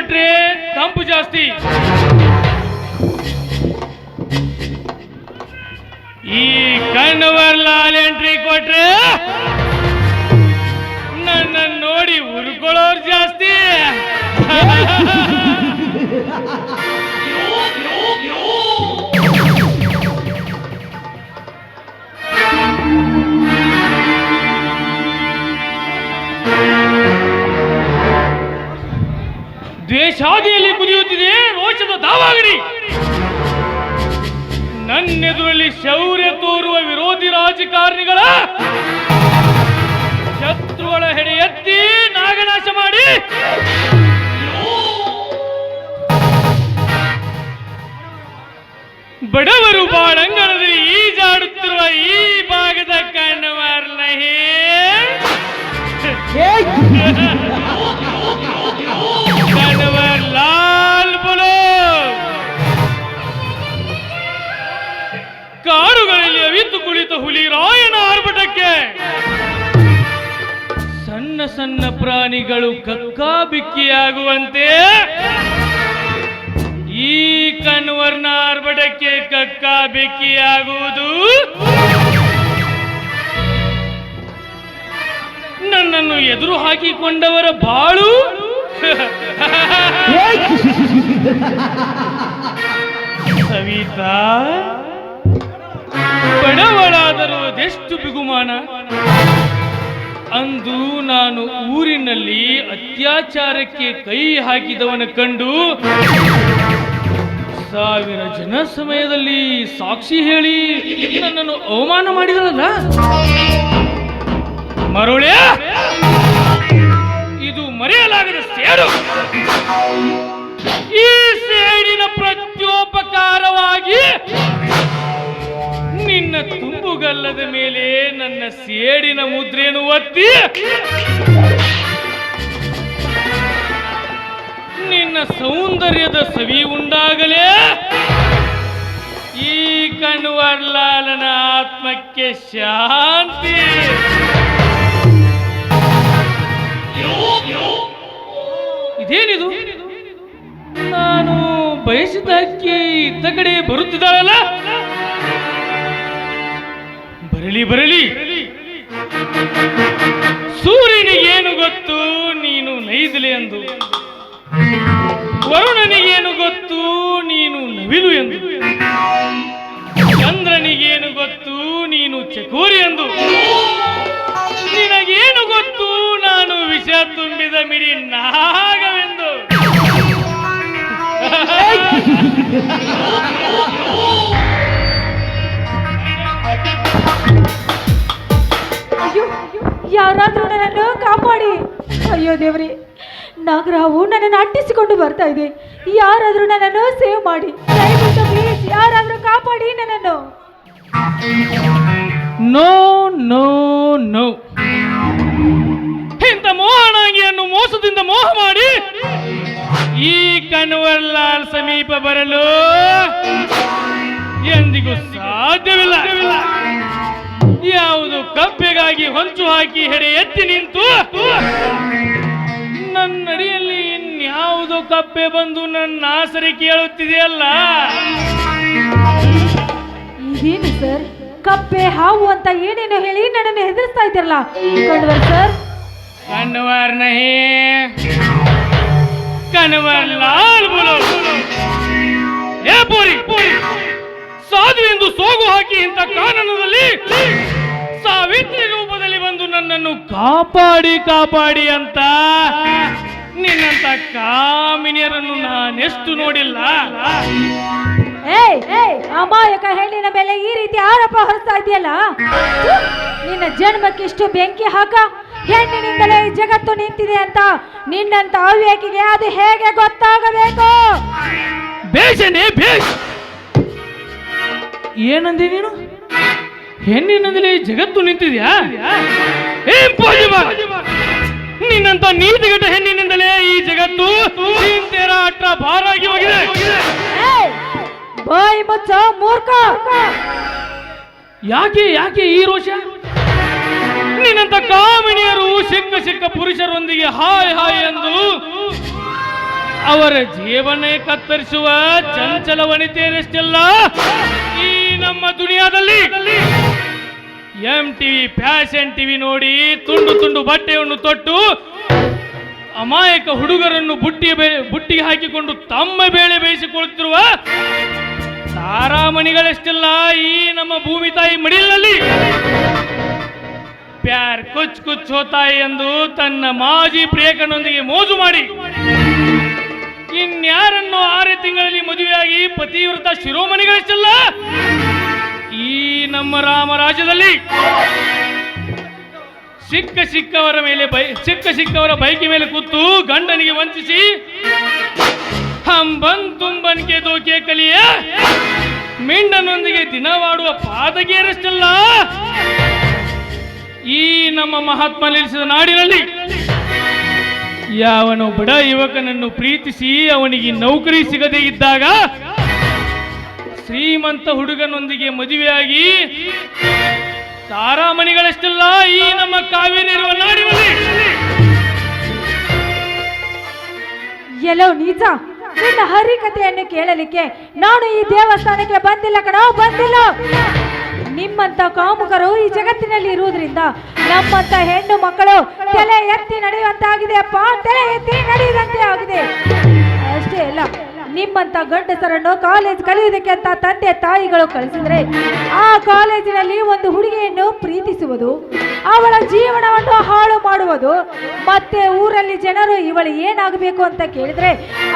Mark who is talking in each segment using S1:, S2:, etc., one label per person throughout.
S1: ಕೊಟ್ರೆ ತಂಪು ಜಾಸ್ತಿ ಈ ಕಣ್ಣವರ್ ಲಾಲ್ ಎಂಟ್ರಿ ಕೊಟ್ರೆ ದ್ವೇಷಾದಿಯಲ್ಲಿ ಕುದಿಯುತ್ತಿದೆ, ರೋಷದ ದಾವಾಗಡಿ ನನ್ನೆದುರಲ್ಲಿ ಶೌರ್ಯ ತೋರುವ ವಿರೋಧಿ ರಾಜಕಾರಣಿಗಳ ಶತ್ರುಗಳ ಹೆಡೆ ಎತ್ತಿ ನಾಗನಾಶ ಮಾಡಿ. ಬಡವರು ಬಾಳಂಗಣದಲ್ಲಿ ಈಜಾಡುತ್ತಿರುವ ಈ ಭಾಗದ ಕಣ್ಣವಾರ್ನಹೇ ಸಣ್ಣ ಪ್ರಾಣಿಗಳು ಕಕ್ಕಾಬಿಕ್ಕಿಯಾಗುವಂತೆ ಈ ಕಣ್ವರ್ನ ಆರ್ಭಟಕ್ಕೆ ಕಕ್ಕಾಬಿಕ್ಕಿಯಾಗುವುದು ನನ್ನನ್ನು ಎದುರು ಹಾಕಿಕೊಂಡವರ ಬಾಳು. ಸವಿತಾ, ಬಡವಳಾದರೂ ಅದೆಷ್ಟು ಬಿಗುಮಾನ. ಅಂದು ನಾನು ಊರಿನಲ್ಲಿ ಅತ್ಯಾಚಾರಕ್ಕೆ ಕೈ ಹಾಕಿದವನ ಕಂಡು ಸಾವಿರ ಜನ ಸಮಯದಲ್ಲಿ ಸಾಕ್ಷಿ ಹೇಳಿ ನನ್ನನ್ನು ಅವಮಾನ ಮಾಡಿದಳಲ್ಲ? ಮರುಳೆ! ಇದು ಮರೆಯಲಾಗದ ಸೇಡು! ಈ ಸೇಡಿನ ಪ್ರತ್ಯೋಪಕಾರವಾಗಿ ತುಂಬುಗಲ್ಲದ ಮೇಲೆ ನನ್ನ ಸೇಡಿನ ಮುದ್ರೆಯನ್ನು ಒತ್ತಿ, ನಿನ್ನ ಸೌಂದರ್ಯದ ಸವಿ ಉಂಡಾಗಲೇ, ಈ ಕಣ್ವರ್ಲಾಲನ ಆತ್ಮಕ್ಕೆ ಶಾಂತಿ. ಇದೇನಿದು? ನಾನು ಬಯಸಿದ ಅಕ್ಕಿ ಇದ್ದ ಕಡೆ ಬರುತ್ತಿದ್ದಾಳಲ್ಲ? ಬರಲಿ ಬರಲಿ. ಸೂರ್ಯನಿಗೇನು ಗೊತ್ತು? ನೀನು ನೈದಲೆ ಎಂದು. ವರುಣನಿಗೇನು ಗೊತ್ತು? ನೀನು ನವಿಲು ಎಂದು. ಚಂದ್ರನಿಗೇನು ಗೊತ್ತು? ನೀನು ಚಕೋರಿ ಎಂದು. ನಿನಗೇನು ಗೊತ್ತು? ನಾನು ವಿಷ ತುಂಬಿದ ಮಿಡಿ ನಾಗವೆಂದು.
S2: ಅಯ್ಯೋ ದೇವರೇ? ನಾಗರಾವು ನನ್ನನ್ನು ಅಟ್ಟಿಸಿಕೊಂಡು ಬರ್ತಾ ಇದೆ. ಯಾರಾದ್ರೂ ನನ್ನನ್ನು ಸೇವ್ ಮಾಡಿ. ದಯವಿಟ್ಟು ಪ್ಲೀಸ್ ಯಾರಾದ್ರೂ ಕಾಪಾಡಿ ನನ್ನನ್ನು.
S1: ನೋ ನೋ ನೋ ಇಂಥ ಮೋಹನಾಂಗಿಯನ್ನು ಮೋಸದಿಂದ ಮೋಹ ಮಾಡಿ ಈ ಕನ್ವರ್ಲಾಲ್ ಸಮೀಪ ಬರಲು ಎಂದಿಗೂ ಸಾಧ್ಯವಿಲ್ಲ. ಯಾವುದು ಕಪ್ಪೆಗಾಗಿ ಹೊಂಚು ಹಾಕಿ ಹೆಡೆ ಎತ್ತಿ ನಿಂತು ಕಪ್ಪೆ ಬಂದು ನನ್ನ ಆಸರಿ ಕೇಳುತ್ತಿದೆಯಲ್ಲ?
S2: ಇದೇನು ಸರ್? ಕಪ್ಪೆ ಹಾವು ಅಂತ ಏನೇನು ಹೇಳಿ ನನ್ನನ್ನು ಹೆದರಿಸ್ತಾ ಇದ್ದೀರಲ್ಲ? ಸರ್?
S1: ಕನ್ವರ್ ನಹಿ. ಕನ್ವರ್ ಲಾಲ್ ಬುಲೋ ಏ ಪೋರಿ. ಸಾಧು ಎಂದು ಸೋಗು ಹಾಕಿ ಇಂಥ ಕಾನನದಲ್ಲಿ ಸಾವಿತ್ರಿ ರೂಪದಲ್ಲಿ ಬಂದು ನನ್ನನ್ನು ಕಾಪಾಡಿ ಕಾಪಾಡಿ ಅಂತ ನಿನ್ನಂತ ಕಾಮಿನಿಯರನ್ನು ನಾನೆಷ್ಟು ನೋಡಿಲ್ಲ?
S2: ಏಯ್ ಏಯ್ ಅಮಾಯಕ ಹೆಣ್ಣಿನ ಮೇಲೆ ಈ ರೀತಿ ಆರೋಪ ಹೊರಿಸ್ತಾ ಇದೆಯಲ್ಲ ನಿನ್ನ ಜನ್ಮಕ್ಕೆ ಇಷ್ಟು ಬೆಂಕಿ ಹಾಕ? ಹೆಣ್ಣಿನಿಂದಲೇ ಈ ಜಗತ್ತು ನಿಂತಿದೆ ಅಂತ ನಿನ್ನಂತ ಅವ್ಯಾಕಿಗೆ ಅದು ಹೇಗೆ ಗೊತ್ತಾಗಬೇಕು?
S1: ಬೇಷನೆ ಬೇಷ್! ಏನಂದಿ ನೀನು? ಹೆಣ್ಣಿನಿಂದಲೇ ಜಗತ್ತು ನಿಂತಿದ್ಯಾ? ಇಂಪಾಸಿಬಲ್ ನಿನ್ನಂತ ನೀತಿಗಟ್ಟ ಹೆಣ್ಣಿನಿಂದಲೇ ಈ ಜಗತ್ತು ಚಿಂತೆರ ಭಾರ ಆಗಿ ಹೋಗಿದೆ.
S2: ಬಾಯಿ ಮಚ್ಚ ಮೂರ್ಖ.
S1: ಯಾಕೆ ಯಾಕೆ ಈ ರೋಷ? ನಿನ್ನಂತ ಕಾಮಿಣಿಯರು ಸಿಕ್ಕ ಸಿಕ್ಕ ಪುರುಷರೊಂದಿಗೆ ಹಾಯ್ ಹಾಯ್ ಎಂದು ಅವರ ಜೀವನ ಕತ್ತರಿಸುವ ಚಂಚಲ ವನಿತೆಯರಷ್ಟೆಲ್ಲ ಈ ನಮ್ಮ ದುನಿಯಾದಲ್ಲಿ. ಎಂ ಟಿವಿ ಫ್ಯಾಷನ್ ಟಿವಿ ನೋಡಿ ತುಂಡು ತುಂಡು ಬಟ್ಟೆಯನ್ನು ತೊಟ್ಟು ಅಮಾಯಕ ಹುಡುಗರನ್ನು ಬುಟ್ಟಿ ಬುಟ್ಟಿಗೆ ಹಾಕಿಕೊಂಡು ತಮ್ಮ ಬೇಳೆ ಬೇಯಿಸಿಕೊಳ್ಳುತ್ತಿರುವ ತಾರಾಮಣಿಗಳಷ್ಟೆಲ್ಲ ಈ ನಮ್ಮ ಭೂಮಿ ತಾಯಿ ಮಡಿಲಿನಲ್ಲಿ. ಪ್ಯಾರ್ ಕುಚ್ ಕುಚ್ ಹೋತಾಯಿ ಎಂದು ತನ್ನ ಮಾಜಿ ಪ್ರಿಯಕನೊಂದಿಗೆ ಮೋಜು ಮಾಡಿ. ಇನ್ಯಾರನ್ನು ಆರೇ ತಿಂಗಳಲ್ಲಿ ಮದುವೆಯಾಗಿ ಪತಿವ್ರತ ಶಿರೋಮಣಿಗಳಷ್ಟೆಲ್ಲ ಈ ನಮ್ಮ ರಾಮರಾಜ್ಯದಲ್ಲಿ ಸಿಕ್ಕ ಸಿಕ್ಕವರ ಮೇಲೆ ಬೈ, ಸಿಕ್ಕ ಸಿಕ್ಕವರ ಬೈಕಿ ಮೇಲೆ ಕೂತು ಗಂಡನಿಗೆ ವಂಚಿಸಿ, ಹಂಬನ್ ತುಂಬನ್ಗೆ ದೋಕೆ ಕಲಿಯ ಮಿಂಡನೊಂದಿಗೆ ದಿನವಾಡುವ ಪಾದಗೇರಷ್ಟಲ್ಲ ಈ ನಮ್ಮ ಮಹಾತ್ಮ ನಿಲ್ಲಿಸಿದ ನಾಡಿನಲ್ಲಿ ಯಾವನು ಬಡ ಯುವಕನನ್ನು ಪ್ರೀತಿಸಿ ಅವನಿಗೆ ನೌಕರಿ ಸಿಗದೇ ಇದ್ದಾಗ ಶ್ರೀಮಂತ ಹುಡುಗನೊಂದಿಗೆ ಮದುವೆಯಾಗಿ ತಾರಾಮಣಿಗಳಷ್ಟೆಲ್ಲ, ಈ ನಮ್ಮ ಕಾವೇರಿರುವ ನಾಡಿನಲ್ಲಿ.
S2: ಎಲ್ಲೋ ನೀಚ, ನಿನ್ನ ಹರಿಕತೆಯನ್ನು ಕೇಳಲಿಕ್ಕೆ ನಾನು ಈ ದೇವಸ್ಥಾನಕ್ಕೆ ಬಂದಿಲ್ಲ ಕಣೋ, ಬಂದಿಲ್ಲ. ನಿಮ್ಮಂತ ಕಾಮುಕರು ಈ ಜಗತ್ತಿನಲ್ಲಿ ಇರುವುದರಿಂದ ನಮ್ಮಂತ ಹೆಣ್ಣು ಮಕ್ಕಳು ತಲೆ ಎತ್ತಿ ನಡೆಯುವಂತಾಗಿದೆ ಅಪ್ಪ, ತಲೆ ಎತ್ತಿ ನಡೆಯುವಂತೆ ಆಗಿದೆ. ಅಷ್ಟೇ ಅಲ್ಲ ನಿಮ್ಮಂತ ಗಂಡಸರನ್ನು ಕಾಲೇಜ್ ಕಲಿಯುವುದಕ್ಕೆ ಅಂತ ತಂದೆ ತಾಯಿಗಳು ಕಳಿಸಿದ್ರೆ ಆ ಕಾಲೇಜಿನಲ್ಲಿ ಒಂದು ಹುಡುಗಿಯನ್ನು ಪ್ರೀತಿಸುವುದು, ಅವಳ ಜೀವನವನ್ನು ಹಾಳು ಮಾಡುವುದು, ಮತ್ತೆ ಊರಲ್ಲಿ ಜನರು ಇವಳು ಏನಾಗಬೇಕು ಅಂತ ಕೇಳಿದ್ರೆ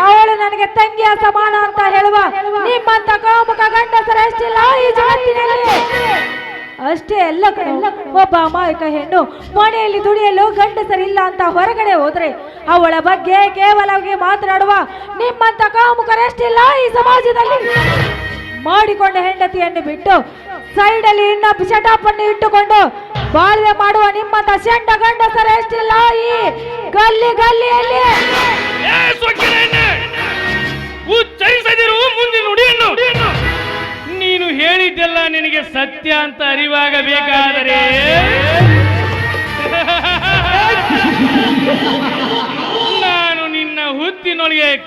S2: ಅವಳು ನನಗೆ ತಂಗಿಯ ಸಮಾನ ಅಂತ ಹೇಳುವ ನಿಮ್ಮಂತ ಕಾಮುಕ ಗಂಡಸರ ಎಷ್ಟಿಲ್ಲ ಈ ಜಗತ್ತಿನಲ್ಲಿ. ಅಷ್ಟೇ ಎಲ್ಲ ಕಡೆ ಒಬ್ಬ ಅಮಾಯಕ ಹೆಣ್ಣು ಮನೆಯಲ್ಲಿ ದುಡಿಯಲು ಗಂಡಸರಿಲ್ಲ ಅಂತ ಹೊರಗಡೆ ಹೋದ್ರೆ ಅವಳ ಬಗ್ಗೆ ಕೇವಲವಾಗಿ ಮಾತನಾಡುವ ನಿಮ್ಮಂತ ಕಾಮುಖರಷ್ಟಿಲ್ಲ ಈ ಸಮಾಜದಲ್ಲಿ? ಮಾಡಿಕೊಂಡ ಹೆಂಡತಿಯನ್ನು ಬಿಟ್ಟು ಸೈಡಲ್ಲಿ ಇನ್ನೊಬ್ಬ ಶಟಾಪನ್ನು ಇಟ್ಟುಕೊಂಡು ಬಾಳ್ವೆ ಮಾಡುವ ನಿಮ್ಮಂತ ಸೆಂಡ ಗಂಡಸರ ಎಷ್ಟಿಲ್ಲ ಈ ಗಲ್ಲಿ ಗಲ್ಲಿಯಲ್ಲಿ?
S1: ನೀನು ಹೇಳಿದ್ದೆಲ್ಲ ನಿನಗೆ ಸತ್ಯ ಅಂತ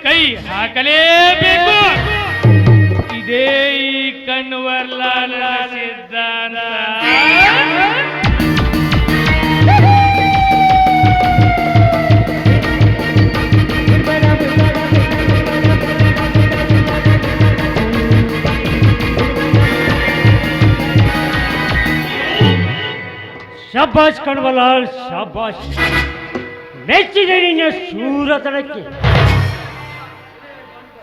S1: ಕೈ ಹಾಕಲೇಬೇಕು ಇದೇ ಈ ಕಣ್ವರ್ಲಾಲ ಸಿದ್ಧಾಂತ
S3: ಶಬ್ಬಾಷ್ ಕಣ್ವಲಾಲ್ ಶಬ್ಬಾಷ್ ಮೆಚ್ಚಿದೆ ನಿನ್ನ ಶೂರತನಕ್ಕೆ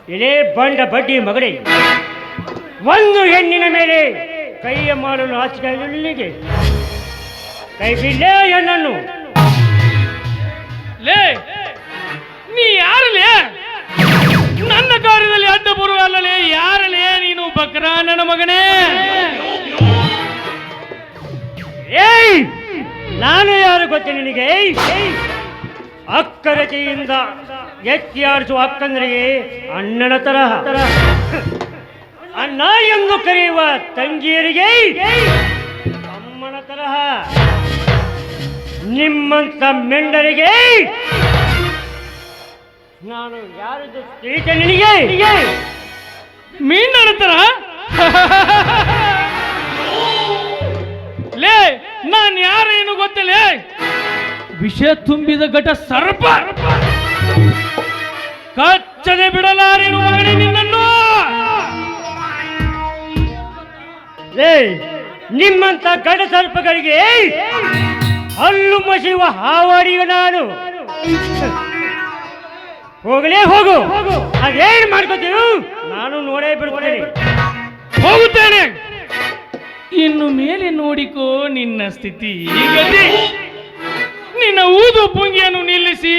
S3: ಇದೇ ಬಂಡ ಬಡ್ಡಿ ಮಗನೇ ಒಂದು ಹೆಣ್ಣಿನ ಮೇಲೆ ಕೈಯ ಮಾಡಲು ಹಾಸಿಗೆ ಕೈ ಬಿಡ್ಲೇ ಹೆಣ್ಣನ್ನು
S1: ಲೇ ನೀ ಯಾರಲೇ ನನ್ನ ಕಾರ್ಯದಲ್ಲಿ ಅಡ್ಡ ಬರುವಲ್ಲಲೇ ಯಾರಲೇ ನೀನು ಬಕ್ರಾ ನನ್ನ ಮಗನೇ?
S3: ಏಯ್ ನಾನು ಯಾರು ಗೊತ್ತೆ ನಿನಗೆ. ಅಕ್ಕರತೆಯಿಂದ ಎತ್ತಿ ಆಡಿಸುವ ಅಕ್ಕಂದರಿಗೆ ಅಣ್ಣನ ತರಹ. ಅಣ್ಣ ಎಂದು ಕರೆಯುವ ತಂಗಿಯರಿಗೆ ಅಮ್ಮನ ತರಹ. ನಿಮ್ಮಂತ ಮೆಂಡರಿಗೆ ನಾನು ಯಾರದು ತಿಳಿತ ನಿನಗೆ?
S1: ಮೀನ ತರ ಲೇ, ನಾನು ಯಾರೇನು ಗೊತ್ತಿಲ್ಲ? ವಿಷ ತುಂಬಿದ ಘಟ ಸರ್ಪ. ಕಚ್ಚದೆ ಬಿಡಲಾರೇನು ನಿನ್ನನ್ನು.
S3: ಏಯ್ ನಿಮ್ಮಂತ ಗಡ ಸರ್ಪಗಳಿಗೆ ಹಲ್ಲು ಮಸಿಯುವ ಹಾವಾಡಿಗ ನಾನು. ಹೋಗಲೇ ಹೋಗು. ಅದೇನು ಮಾಡ್ಕೋತೀವಿ ನಾನು ನೋಡೇ ಬಿಡ್ತೇನೆ
S1: ಹೋಗುತ್ತೇನೆ. ಇನ್ನು ಮೇಲೆ ನೋಡಿಕೋ ನಿನ್ನ ಸ್ಥಿತಿ ನಿನ್ನ ಊದು ಪುಂಗಿಯನ್ನು ನಿಲ್ಲಿಸಿ